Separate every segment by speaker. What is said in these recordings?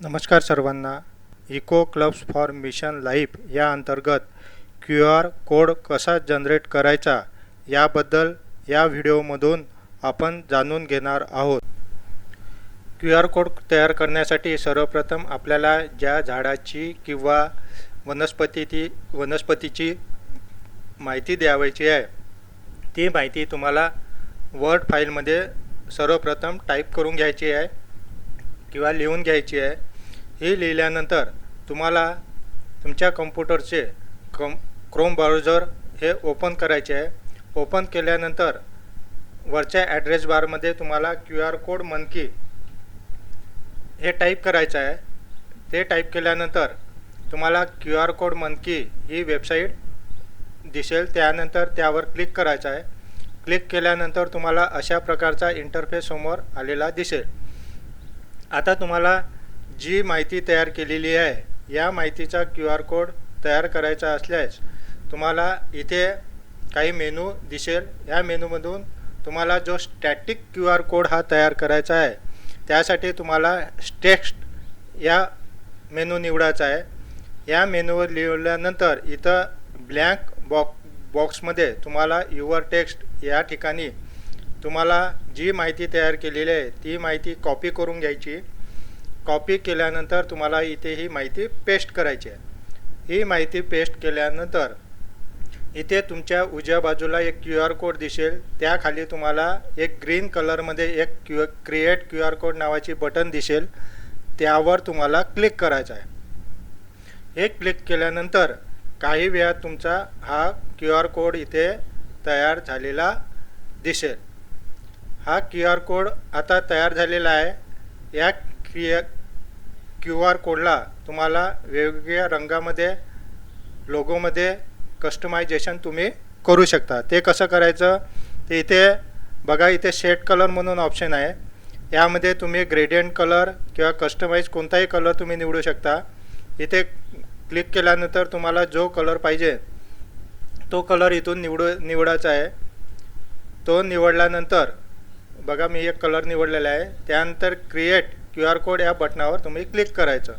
Speaker 1: नमस्कार सर्वांना. Eco clubs for mission life या अंतर्गत क्यू आर कोड कसा जनरेट करायचा याबद्दल या व्हिडिओमधून आपण जाणून घेणार आहोत. क्यू आर कोड तयार करण्यासाठी सर्वप्रथम आपल्याला ज्या झाडाची किंवा वनस्पती वनस्पतीची माहिती द्यावायची आहे ती माहिती तुम्हाला वर्ड फाईलमध्ये सर्वप्रथम टाईप करून घ्यायची आहे किंवा लिहून घ्यायची आहे. ही लिहिल्यानंतर तुम्हाला तुमच्या कम्प्युटरचे कम क्रोम ब्राउझर हे ओपन करायचे आहे. ओपन केल्यानंतर वरच्या ॲड्रेस बारमध्ये तुम्हाला क्यू आर कोड मनकी हे टाईप करायचं आहे. ते टाईप केल्यानंतर तुम्हाला क्यू आर कोड मनकी ही वेबसाईट दिसेल. त्यानंतर त्यावर क्लिक करायचं आहे. क्लिक केल्यानंतर तुम्हाला अशा प्रकारचा इंटरफेस समोर आलेला दिसेल. आता तुम्हाला जी माहिती तयार केलेली आहे या माहितीचा क्यू आर कोड तयार करायचा असल्यास तुम्हाला इथे काही मेनू दिसेल. या मेनूमधून तुम्हाला जो स्टॅटिक क्यू आर कोड हा तयार करायचा आहे त्यासाठी तुम्हाला टेक्स्ट या मेनू निवडायचा आहे. या मेनूवर लिवल्यानंतर इथं ब्लँक बॉक बॉक्समध्ये तुम्हाला युअर टेक्स्ट या ठिकाणी तुम्हाला जी माहिती तयार केलेली आहे ती माहिती कॉपी करून घ्यायची. कॉपी केल्यानंतर तुम्हाला इथे ही माहिती पेस्ट करायची आहे. ही माहिती पेस्ट केल्यानंतर इथे तुमच्या उजव्या बाजूला एक क्यू आर कोड दिसेल. त्याखाली तुम्हाला एक ग्रीन कलरमध्ये एक Q create Q R code नावाची बटन दिसेल. त्यावर तुम्हाला क्लिक करायचं आहे. हे क्लिक केल्यानंतर काही वेळात तुमचा हा क्यू आर कोड इथे तयार झालेला दिसेल. हा क्यू आर कोड आता तयार झालेला आहे. या क्रिया क्यू आर कोडला तुम्हाला वेगवेगळ्या रंगामध्ये लोगोमध्ये कस्टमायझेशन तुम्ही करू शकता. ते कसं करायचं? ते इथे बघा इथे शेड कलर म्हणून ऑप्शन आहे. यामध्ये तुम्ही ग्रेडियंट कलर किंवा कस्टमाइज कोणताही कलर तुम्ही निवडू शकता. इथे क्लिक केल्यानंतर तुम्हाला जो कलर पाहिजे तो कलर इथून निवडू निवडायचा आहे. तो निवडल्यानंतर बघा मी एक कलर निवडलेला आहे. त्यानंतर क्रिएट क्यू आर कोड या बटनावर तुम्ही क्लिक करायचं.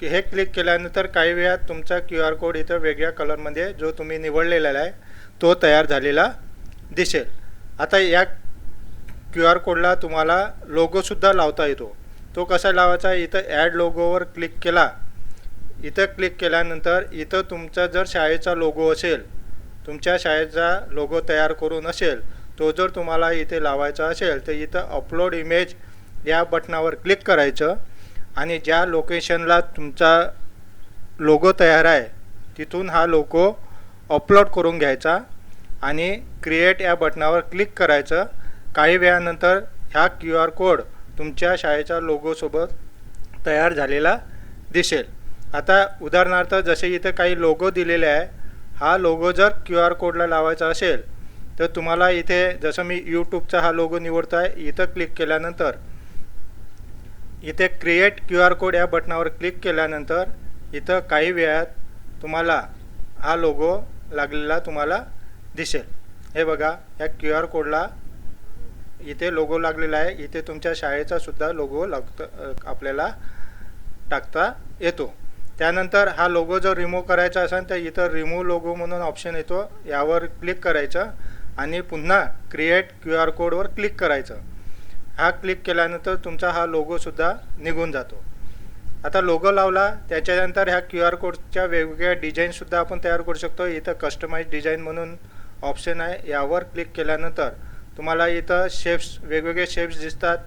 Speaker 1: की हे क्लिक केल्यानंतर काही वेळात तुमचा क्यू आर कोड इथं वेगळ्या कलरमध्ये जो तुम्ही निवडलेला आहे तो तयार झालेला दिसेल. आता या क्यू आर कोडला तुम्हाला लोगोसुद्धा लावता येतो. तो कसा लावायचा? इथं ॲड लोगोवर क्लिक केला. इथं क्लिक केल्यानंतर इथं तुमचा जर शाळेचा लोगो असेल तुमच्या शाळेचा लोगो तयार करून असेल तो जर तुम्हाला इथे लावायचा असेल तर इथं अपलोड इमेज या बटनावर क्लिक करायचं आणि ज्या लोकेशनला तुमचा लोगो तयार आहे तिथून हा लोगो अपलोड करून घ्यायचा आणि क्रिएट या बटनावर क्लिक करायचं. काही वेळानंतर ह्या क्यू आर कोड तुमच्या शाळेच्या लोगोसोबत तयार झालेला दिसेल. आता उदाहरणार्थ जसे इथं काही लोगो दिलेले आहे हा लोगो जर क्यू आर कोडला लावायचा असेल तर तुम्हाला इथे जसं मी यूट्यूबचा हा लोगो निवडतो आहे इथं क्लिक केल्यानंतर इथे क्रिएट क्यू आर कोड या बटनावर क्लिक केल्यानंतर इथं काही वेळात तुम्हाला हा लोगो लागलेला तुम्हाला दिसेल. हे बघा या क्यू आर कोडला इथे लोगो लागलेला आहे. इथे तुमच्या शाळेचा सुद्धा लोगो लागतं आपल्याला टाकता येतो. त्यानंतर हा लोगो जर रिमूव्ह करायचा असेल तर इथं रिमूव्ह लोगो म्हणून ऑप्शन येतो. यावर क्लिक करायचं आणि पुन्हा क्रिएट क्यू आर कोडवर क्लिक करायचं. हा क्लिक केल्यानंतर तुमचा हा लोगोसुद्धा निघून जातो. आता लोगो लावला त्याच्यानंतर ह्या क्यू आर कोडच्या वेगवेगळ्या डिझाईनसुद्धा आपण तयार करू शकतो. इथं कस्टमाइज डिझाईन म्हणून ऑप्शन आहे. यावर क्लिक केल्यानंतर तुम्हाला इथं शेप्स वेगवेगळे शेप्स दिसतात.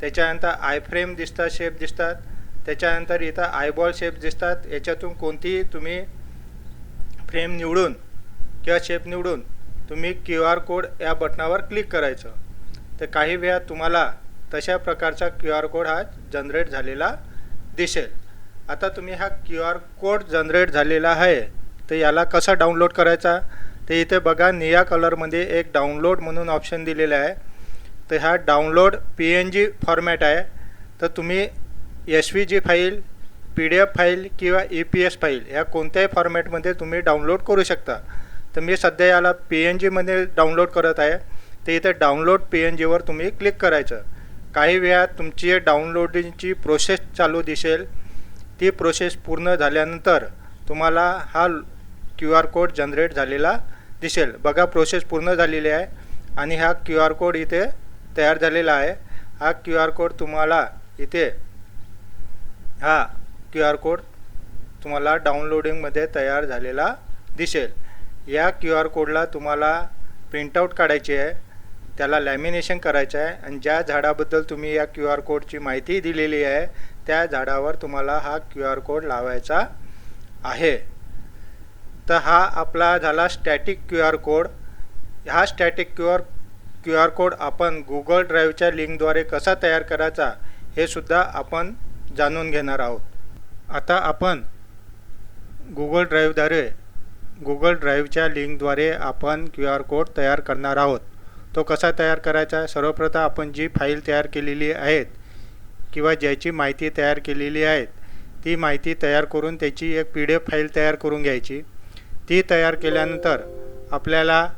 Speaker 1: त्याच्यानंतर आय फ्रेम दिसतात शेप दिसतात. त्याच्यानंतर इथं आयबॉल शेप दिसतात. याच्यातून कोणतीही तुम्ही फ्रेम निवडून किंवा शेप निवडून तुम्ही क्यू आर कोड या बटनावर क्लिक करायचं. तर काही वेळा तुम्हाला तशा प्रकारचा क्यू आर कोड हा जनरेट झालेला दिसेल. आता तुम्ही हा क्यू आर कोड जनरेट झालेला आहे तर याला कसा डाउनलोड करायचा? ते इथे बघा निळ्या कलरमध्ये एक डाउनलोड म्हणून ऑप्शन दिलेला आहे. तर हा download P N G format आहे. तर तुम्ही S V G file P D F file किंवा ई पी एस फाईल या कोणत्याही फॉर्मॅटमध्ये तुम्ही डाउनलोड करू शकता. तर मी सध्या याला पी एन जीमध्ये डाउनलोड करत आहे. ते इथे डाउनलोड पी एन जीवर तुम्ही क्लिक करायचं. काही वेळात तुमची डाउनलोडिंगची प्रोसेस चालू दिसेल. ती प्रोसेस पूर्ण झाल्यानंतर तुम्हाला हा क्यू आर कोड जनरेट झालेला दिसेल. बघा प्रोसेस पूर्ण झालेली आहे आणि हा क्यू आर कोड इथे तयार झालेला आहे. हा क्यू आर कोड तुम्हाला इथे हा क्यू आर कोड तुम्हाला डाउनलोडिंगमध्ये तयार झालेला दिसेल. या क्यू आर कोडला तुम्हाला प्रिंटआउट काढायची आहे. त्याला लॅमिनेशन करायचं आहे. आणि ज्या झाडाबद्दल तुम्ही या क्यू आर कोडची माहिती दिलेली आहे त्या झाडावर तुम्हाला हा क्यू आर कोड लावायचा आहे. तर हा आपला झाला स्टॅटिक क्यू आर कोड हा static Q R Q R code आपण गुगल ड्राईव्हच्या लिंकद्वारे कसा तयार करायचा हे सुद्धा आपण जाणून घेणार आहोत. आता आपण गुगल ड्राईव्हद्वारे गुगल ड्राईव्हच्या लिंकद्वारे आपण क्यू आर कोड तयार करणार आहोत. तो कसा तयार करायचा? सर्वप्रथम आपण जी फाईल तयार केलेली आहेत किंवा ज्याची माहिती तयार केलेली आहे ती माहिती तयार करून त्याची एक पी डी एफ फाईल तयार करून घ्यायची. ती तयार केल्यानंतर आपल्याला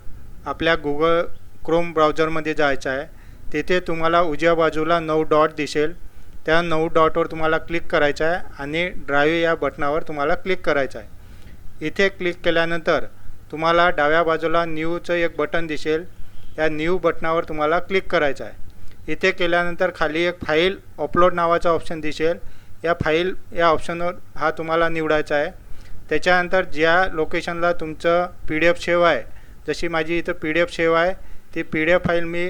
Speaker 1: आपल्या गुगल क्रोम ब्राउझरमध्ये जायचं आहे. तिथे तुम्हाला उजव्या बाजूला नऊ डॉट दिसेल. त्या नऊ डॉटवर तुम्हाला क्लिक करायचं आहे आणि ड्राईव्ह या बटनावर तुम्हाला क्लिक करायचं आहे. इथे क्लिक केल्यानंतर तुम्हाला डाव्या बाजूला न्यूचं एक बटन दिसेल. या न्यू बटनावर तुम्हाला क्लिक करायचं आहे. इथे केल्यानंतर खाली एक फाईल अपलोड नावाचा ऑप्शन दिसेल. या फाईल या ऑप्शनवर हा तुम्हाला निवडायचा आहे. त्याच्यानंतर ज्या लोकेशनला तुमचं पी डी एफ सेव आहे जशी माझी इथं पी डी एफ सेव आहे ती पी डी एफ फाईल मी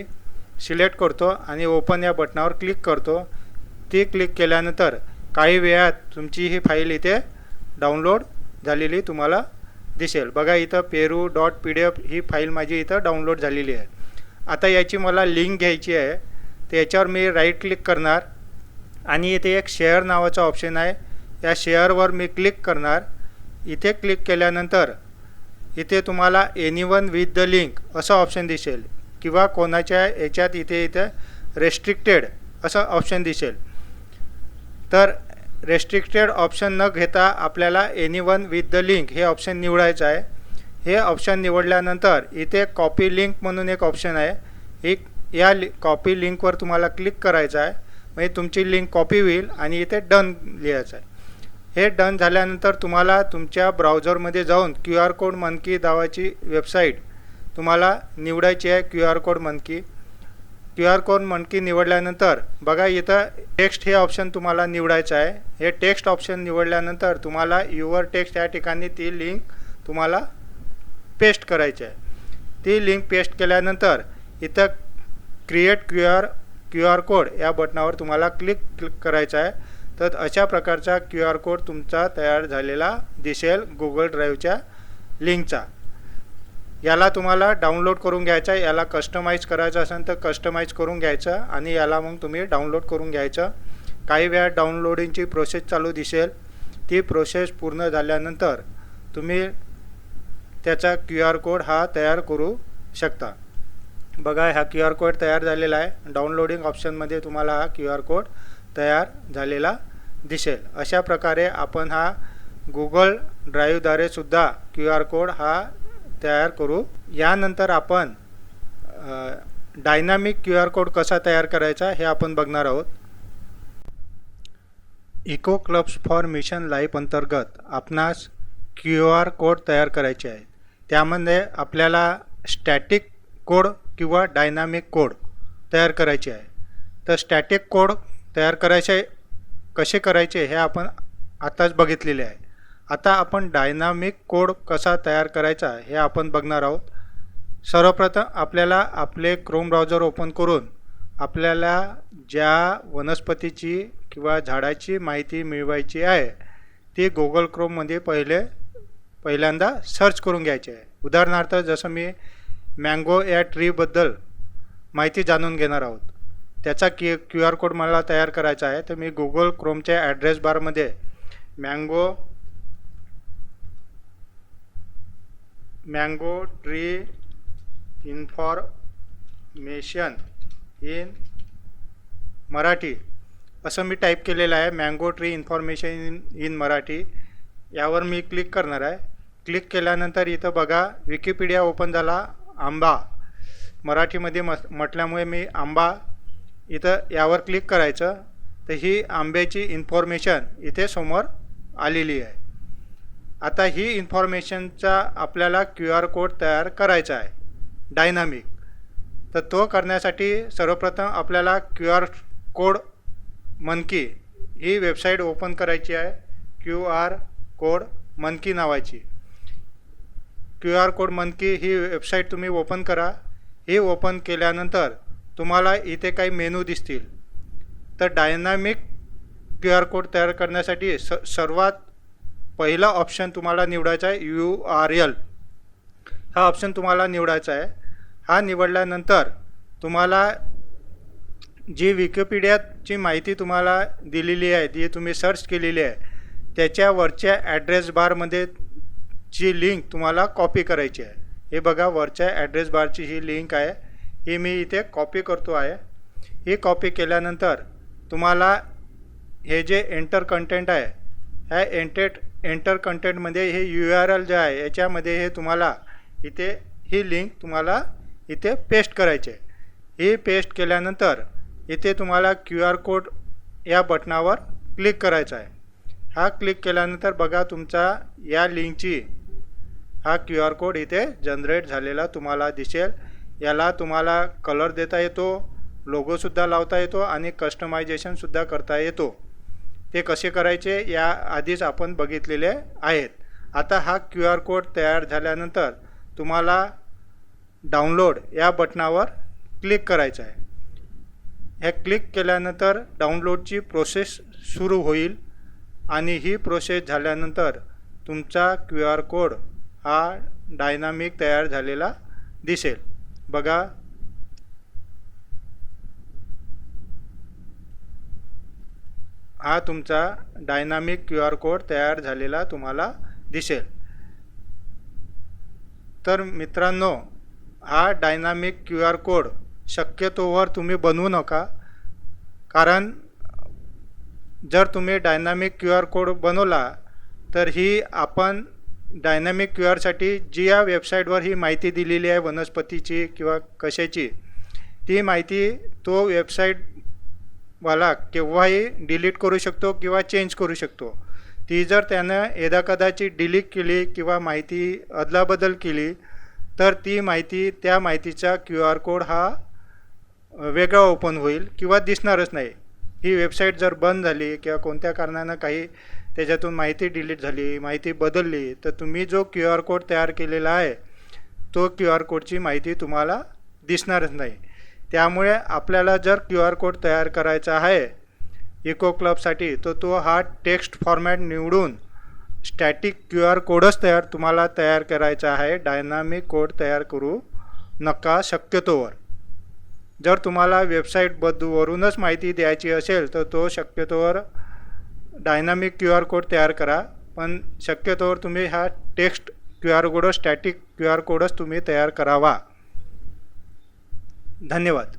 Speaker 1: सिलेक्ट करतो आणि ओपन या बटनावर क्लिक करतो. ती क्लिक केल्यानंतर काही वेळात तुमची ही फाईल इथे डाउनलोड झालेली तुम्हाला दिसेल. बघा इथं पेरू डॉट पी डी एफ ही फाईल माझी इथं डाउनलोड झालेली आहे. आता याची मला लिंक घ्यायची आहे. तर याच्यावर मी राईट क्लिक करणार. आणि इथे एक शेअर नावाचा ऑप्शन आहे. या शेअरवर मी क्लिक करणार. इथे क्लिक केल्यानंतर इथे तुम्हाला anyone with the link असं ऑप्शन दिसेल. किंवा कोणाच्या याच्यात इथे इथे रेस्ट्रिक्टेड असं ऑप्शन दिसेल. तर रेस्ट्रिक्टेड ऑप्शन न घेता आपल्याला anyone with the link हे ऑप्शन निवडायचं आहे. हे ऑप्शन निवडल्यानंतर इथे कॉपी लिंक म्हणून एक ऑप्शन आहे. एक या लि कॉपी लिंकवर तुम्हाला क्लिक करायचं आहे. म्हणजे तुमची लिंक कॉपी होईल आणि इथे डन लिहायचं आहे. हे डन झाल्यानंतर तुम्हाला तुमच्या ब्राउझरमध्ये जाऊन क्यू आर कोड मनकी दावाची वेबसाईट तुम्हाला निवडायची आहे. Q R code Monkey Q R code Monkey निवडल्यानंतर बघा इथं टेक्स्ट हे ऑप्शन तुम्हाला निवडायचं आहे. हे टेक्स्ट ऑप्शन निवडल्यानंतर तुम्हाला युवर टेक्स्ट या ठिकाणी ती लिंक तुम्हाला पेस्ट करायची आहे. ती लिंक पेस्ट केल्यानंतर इथं create Q R Q R code या बटनावर तुम्हाला क्लिक क्लिक करायचं आहे. तर अशा प्रकारचा क्यू आर कोड तुमचा तयार झालेला दिसेल गुगल ड्राईव्हच्या लिंकचा याला तुम्हाला डाउनलोड करून घ्यायचा आहे. याला कस्टमाइज करायचं असेल तर कस्टमाइज करून घ्यायचं आणि याला मग तुम्ही डाउनलोड करून घ्यायचं. काही वेळा डाउनलोडिंगची प्रोसेस चालू दिसेल. ती प्रोसेस पूर्ण झाल्यानंतर तुम्ही त्याचा क्यू आर कोड हा तयार करू शकता. बघा हा क्यू आर कोड तयार झालेला आहे. डाउनलोडिंग ऑप्शनमध्ये तुम्हाला हा क्यू आर कोड तयार झालेला दिसेल. अशा प्रकारे आपण हा गुगल ड्राईव्हद्वारे सुद्धा क्यू आर कोड हा तयार करू. यानंतर आपण डायनामिक क्यू आर कोड कसा तयार करायचा हे आपण बघणार आहोत. Eco clubs for mission life अंतर्गत आपणास क्यू आर कोड तयार करायचे आहे. त्यामध्ये आपल्याला स्टॅटिक कोड किंवा डायनामिक कोड तयार करायचे आहे. तर स्टॅटिक कोड तयार करायचे कसे करायचे हे आपण आत्ताच बघितलेले आहे. आता आपण डायनामिक कोड कसा तयार करायचा हे आपण बघणार आहोत. सर्वप्रथम आपल्याला आपले क्रोम ब्राउझर ओपन करून आपल्याला ज्या वनस्पतीची किंवा झाडाची माहिती मिळवायची आहे ती गुगल क्रोममध्ये पहिले पहिल्यांदा सर्च करून घ्यायची आहे. उदाहरणार्थ जसं मी मँगो या ट्रीबद्दल माहिती जाणून घेणार आहोत. त्याचा क्यू क्यू आर कोड मला तयार करायचा आहे. तर मी गुगल क्रोमच्या ॲड्रेस बारमध्ये mango mango tree information in Marathi असं मी टाईप केलेलं आहे mango tree information in in Marathi यावर मी क्लिक करणार आहे. क्लिक केल्यानंतर इथं बघा विकिपीडिया ओपन झाला आंबा. मराठीमध्ये मस म्हटल्यामुळे मी आंबा इथं यावर क्लिक करायचं. तर ही आंब्याची इन्फॉर्मेशन इथे समोर आलेली आहे. आता ही इन्फॉर्मेशनचा आपल्याला क्यू आर कोड तयार करायचा आहे. डायनामिक तर तो करण्यासाठी सर्वप्रथम आपल्याला क्यू आर कोड मनकी ही वेबसाईट ओपन करायची आहे. क्यू आर कोड मनकी नावाची. क्यू आर कोड मनकी ही वेबसाईट तुम्ही ओपन करा. ही ओपन केल्यानंतर तुम्हाला इथे काही मेनू दिसतील. तर डायनामिक क्यू आर कोड तयार करण्यासाठी स सर्वात पहिला ऑप्शन तुम्हाला निवडायचा आहे यू आर एल हा ऑप्शन तुम्हाला निवडायचा आहे. हा निवडल्यानंतर तुम्हाला जी विकिपीडियाची माहिती तुम्हाला दिलेली आहे जी तुम्ही सर्च केलेली आहे त्याच्या ॲड्रेस बारमध्ये जी लिंक तुम्हाला कॉपी करायची आहे. हे बघा वरच्या ॲड्रेस बारची ही लिंक आहे. ही मी इथे कॉपी करतो आहे. ही कॉपी केल्यानंतर तुम्हाला हे जे एंटर कंटेंट आहे ह्या एंटेट एंटर कंटेंटमध्ये हे यू आर एल जे आहे याच्यामध्ये हे तुम्हाला इथे ही लिंक तुम्हाला इथे पेस्ट करायची आहे. ही पेस्ट केल्यानंतर इथे तुम्हाला क्यू आर कोड या बटनावर क्लिक करायचा आहे. हा क्लिक केल्यानंतर बघा तुमचा या लिंकची हा क्यू आर कोड इथे जनरेट झालेला तुम्हाला दिसेल. याला तुम्हाला कलर देता येतो लोगोसुद्धा लावता येतो आणि कस्टमायझेशनसुद्धा करता येतो. ते कसे करायचे या आधीच आपण बघितलेले आहेत. आता हा क्यू आर कोड तयार झाल्यानंतर तुम्हाला डाउनलोड या बटनावर क्लिक करायचं आहे. हे क्लिक केल्यानंतर डाउनलोडची प्रोसेस सुरू होईल आणि ही प्रोसेस झाल्यानंतर तुमचा क्यू आर कोड हा डायनामिक तयार झालेला दिसेल. बघा हा तुमचा डायनामिक क्यू आर कोड तयार झालेला तुम्हाला दिसेल. तर मित्रांनो हा डायनामिक क्यू आर कोड शक्यतोवर तुम्ही बनवू नका. कारण जर तुम्ही डायनामिक क्यू आर कोड बनवला तर ही आपण डायनामिक क्यू आरसाठी जी या वेबसाईटवर ही माहिती दिलेली आहे वनस्पतीची किंवा कशाची ती माहिती तो वेबसाईट वाला केव्हाही डिलीट करू शकतो किंवा चेंज करू शकतो. ती जर त्यानं यदा कदाचित डिलीट केली किंवा माहिती अदलाबदल केली तर ती माहिती त्या माहितीचा क्यू आर कोड हा वेगळा ओपन होईल किंवा दिसणारच नाही. ही वेबसाईट जर बंद झाली किंवा कोणत्या कारणानं काही त्याच्यातून माहिती डिलीट झाली माहिती बदलली तर तुम्ही जो क्यू आर कोड तयार केलेला आहे तो क्यू आर कोडची माहिती तुम्हाला दिसणारच नाही. त्यामुळे आपल्याला जर क्यू आर कोड तयार करायचा आहे इको क्लबसाठी तर तो हा टेक्स्ट फॉर्मॅट निवडून स्टॅटिक क्यू आर कोडच तयार तुम्हाला तयार करायचा आहे डायनामिक कोड तयार करू नका शक्यतोवर. जर तुम्हाला वेबसाईटबद्दवरूनच माहिती द्यायची असेल तर तो शक्यतोवर डायनामिक क्यू आर कोड तयार करा पण शक्यतोवर तुम्ही हा text Q R code static Q R कोडच तुम्ही तयार करावा. धन्यवाद.